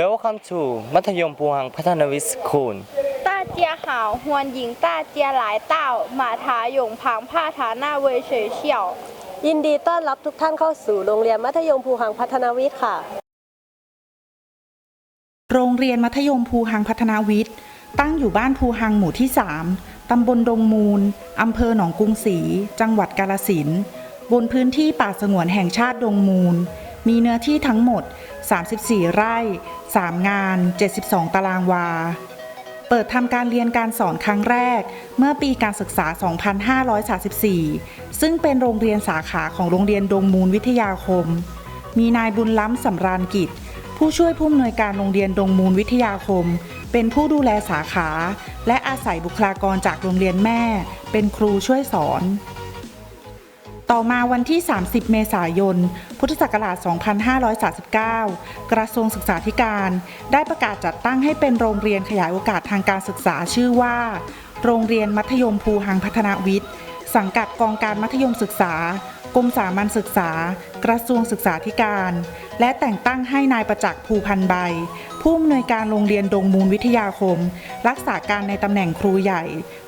Welcome to มัธยมปูหังพัฒนาวิสคูลต้าเจียหาวฮวนหญิงต้าเจียหลายเต้ามาทาหยงพังผ้าทาหน้าเวเฉยเฉียวยินดีต้อนรับทุกท่านเข้าสู่โรงเรียนมัธยมภูหังพัฒนาวิทย์ค่ะ โรงเรียนมัธยมภูหังพัฒนาวิทย์ ตั้งอยู่บ้านภูหังหมู่ที่ 3ตำบลดงมูล อำเภอหนองกรุงศรี จังหวัดกาลสิน บนพื้นที่ป่าสงวนแห่งชาติดงมูล มีเนื้อที่ทั้งหมด 34 ไร่ 3 งาน 72 ตารางวา เปิดทำการเรียนการสอนครั้งแรก เมื่อปีการศึกษา 2534 ซึ่งเป็นโรงเรียนสาขาของโรงเรียนดงมูลวิทยาคม มีนายบุญล้ำสำราญกิจ ผู้ช่วยผู้อำนวยการโรงเรียนดงมูลวิทยาคม เป็นผู้ดูแลสาขา และอาศัยบุคลากรจากโรงเรียนแม่ เป็นครูช่วยสอน ต่อมาวันที่ 30 เมษายน พุทธศักราช 2539 กระทรวงศึกษาธิการ ได้ประกาศจัดตั้งให้เป็นโรงเรียนขยายโอกาสทางการศึกษาชื่อว่า โรงเรียนมัธยมภูหังพัฒนาวิทย์ สังกัดกองการมัธยมศึกษา กรมสามัญศึกษา กระทรวงศึกษาธิการ และแต่งตั้งให้นายประจักษ์ภูพันใบ ผู้อำนวยการโรงเรียนดงมูลวิทยาคม รักษาการในตำแหน่งครูใหญ่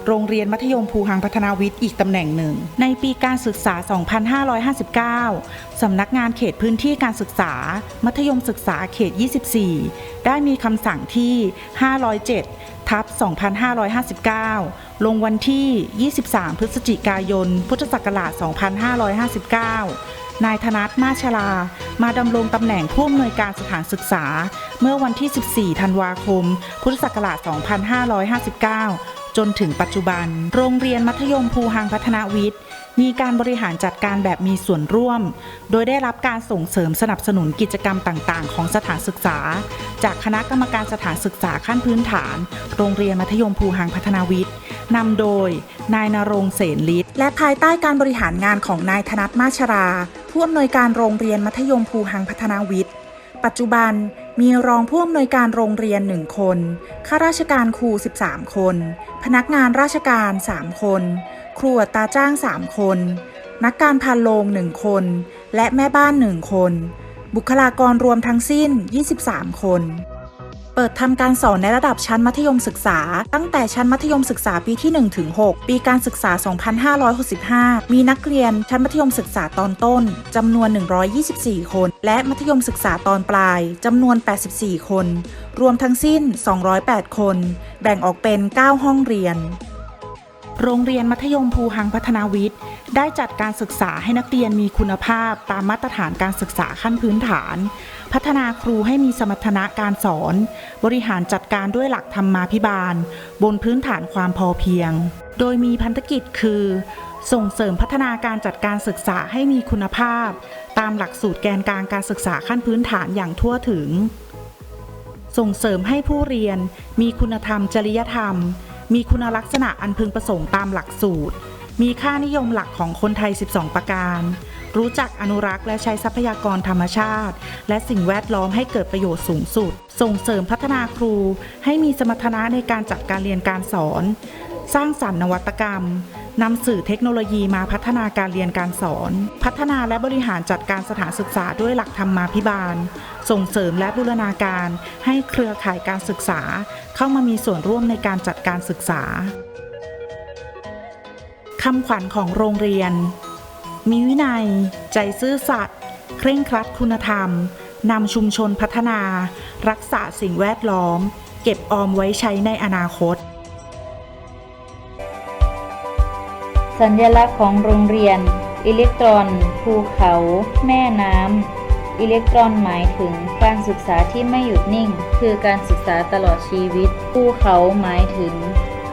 โรงเรียนมัธยมภูหังพัฒนาวิทย์อีกตำแหน่งหนึ่ง ในปีการศึกษา 2559 สำนักงานเขตพื้นที่การศึกษา มัธยมศึกษาเขต 24 ได้มีคำสั่งที่ 507ทับ2559 ลงวันที่ 23 พฤศจิกายน พุทธศักราช 2559 นายธนัทมาชลา มาดำรงตำแหน่งผู้อำนวยการสถานศึกษา เมื่อวันที่ 14 ธันวาคม พุทธศักราช 2559 จนถึงปัจจุบัน โรงเรียนมัธยมภูหังพัฒนาวิทย์ มีการบริหารจัดการแบบมีส่วนร่วม โดยได้รับการส่งเสริมสนับสนุนกิจกรรมต่างๆ ของสถานศึกษา จากคณะกรรมการสถานศึกษาขั้นพื้นฐาน โรงเรียนมัธยมภูหังพัฒนาวิทย์นำโดย นายนรงเสนฤทธิ์และภายใต้การบริหารงานของนายธนัทมาชรา ผู้อำนวยการโรงเรียนมัธยมภูหังพัฒนาวิทย์ ปัจจุบัน มีรองผู้อำนวยการโรงเรียน 1 คน ข้าราชการครู 13 คน พนักงานราชการ 3 คน ครูอัตราจ้าง 3 คน นักการพันโรง1คน และแม่บ้าน1คน บุคลากรรวมทั้งสิ้น 23 คน เปิดทำการสอนในระดับชั้นมัธยมศึกษา ตั้งแต่ชั้นมัธยมศึกษาปีที่1ถึง6ปีการศึกษา 2565 มีนักเรียนชั้นมัธยมศึกษาตอนต้นจำนวน 124 คน และมัธยมศึกษาตอนปลายจำนวน 84 คน รวมทั้งสิ้น 208 คน แบ่งออกเป็น 9 ห้องเรียนโรงเรียนมัธยมภูหังพัฒนาวิทย์ ได้จัดการศึกษาให้นักเรียนมีคุณภาพตามมาตรฐานการศึกษาขั้นพื้นฐาน พัฒนาครูให้มีสมรรถนะการสอน บริหารจัดการด้วยหลักธรรมาภิบาล บนพื้นฐานความพอเพียง โดยมีพันธกิจคือ ส่งเสริมพัฒนาการจัดการศึกษาให้มีคุณภาพ ตามหลักสูตรแกนกลางการศึกษาขั้นพื้นฐานอย่างทั่วถึง ส่งเสริมให้ผู้เรียน มีคุณธรรมจริยธรรม มีคุณลักษณะอันพึงประสงค์ตามหลักสูตร มีค่านิยมหลักของคนไทย 12 ประการ รู้จักอนุรักษ์และใช้ทรัพยากรธรรมชาติ และสิ่งแวดล้อมให้เกิดประโยชน์สูงสุด ส่งเสริมพัฒนาครู ให้มีสมรรถนะในการจัดการเรียนการสอน สร้างสรรค์นวัตกรรมนำสื่อเทคโนโลยีมาพัฒนาการเรียนการสอน พัฒนาและบริหารจัดการสถานศึกษาด้วยหลักธรรมาภิบาล ส่งเสริมและบูรณาการให้เครือข่ายการศึกษา เข้ามามีส่วนร่วมในการจัดการศึกษา คำขวัญของโรงเรียน มีวินัย ใจซื่อสัตย์เคร่งครัดคุณธรรมนำชุมชนพัฒนา รักษาสิ่งแวดล้อม เก็บออมไว้ใช้ในอนาคต สัญลักษณ์ของโรงเรียน อิเล็กตรอน ภูเขา แม่น้ำอิเล็กตรอนหมายถึงการศึกษาที่ไม่หยุดนิ่ง คือการศึกษาตลอดชีวิต ภูเขาหมายถึง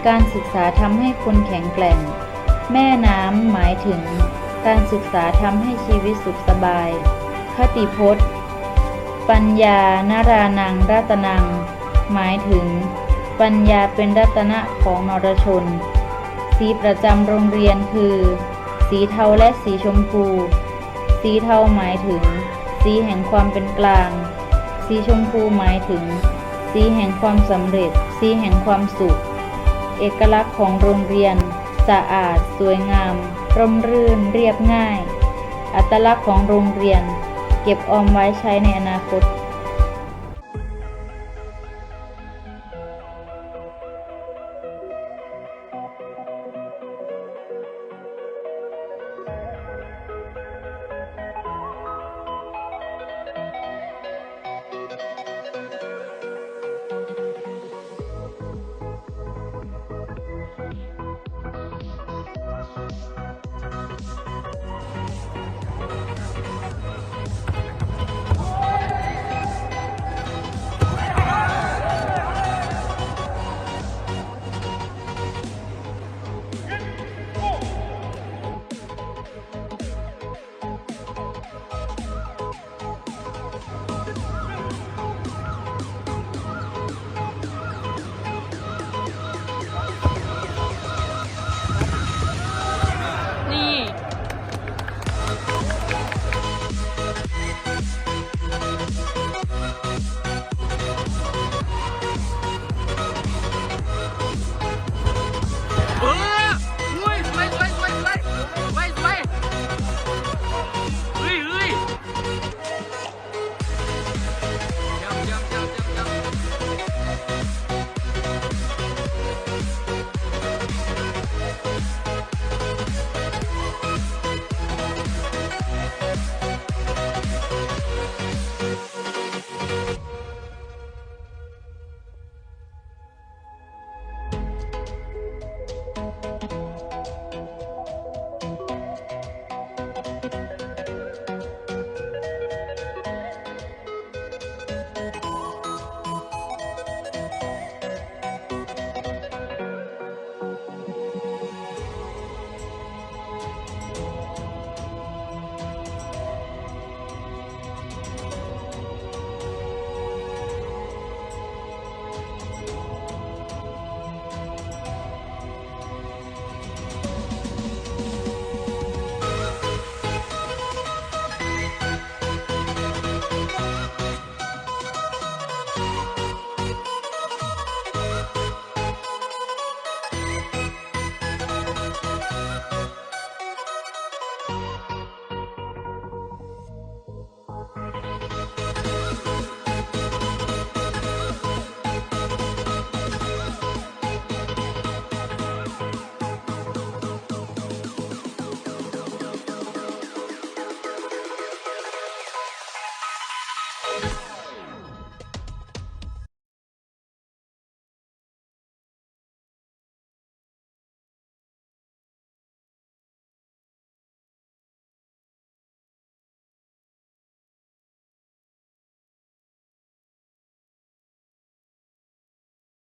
การศึกษาทำให้คนแข็งแกร่ง แม่น้ำหมายถึงการศึกษาทำให้ชีวิตสุขสบาย คติพจน์ ปัญญานารานังรัตนัง หมายถึง ปัญญาเป็นรัตนะของนรชน สีประจำโรงเรียนคือ สีเทาและสีชมพู สีเทาหมายถึง สีแห่งความเป็นกลาง สีชมพูหมายถึง สีแห่งความสำเร็จ สีแห่งความสุข เอกลักษณ์ของโรงเรียน สะอาด สวยงาม ร่มรื่น เรียบง่าย อัตลักษณ์ของโรงเรียน เก็บออมไว้ใช้ในอนาคต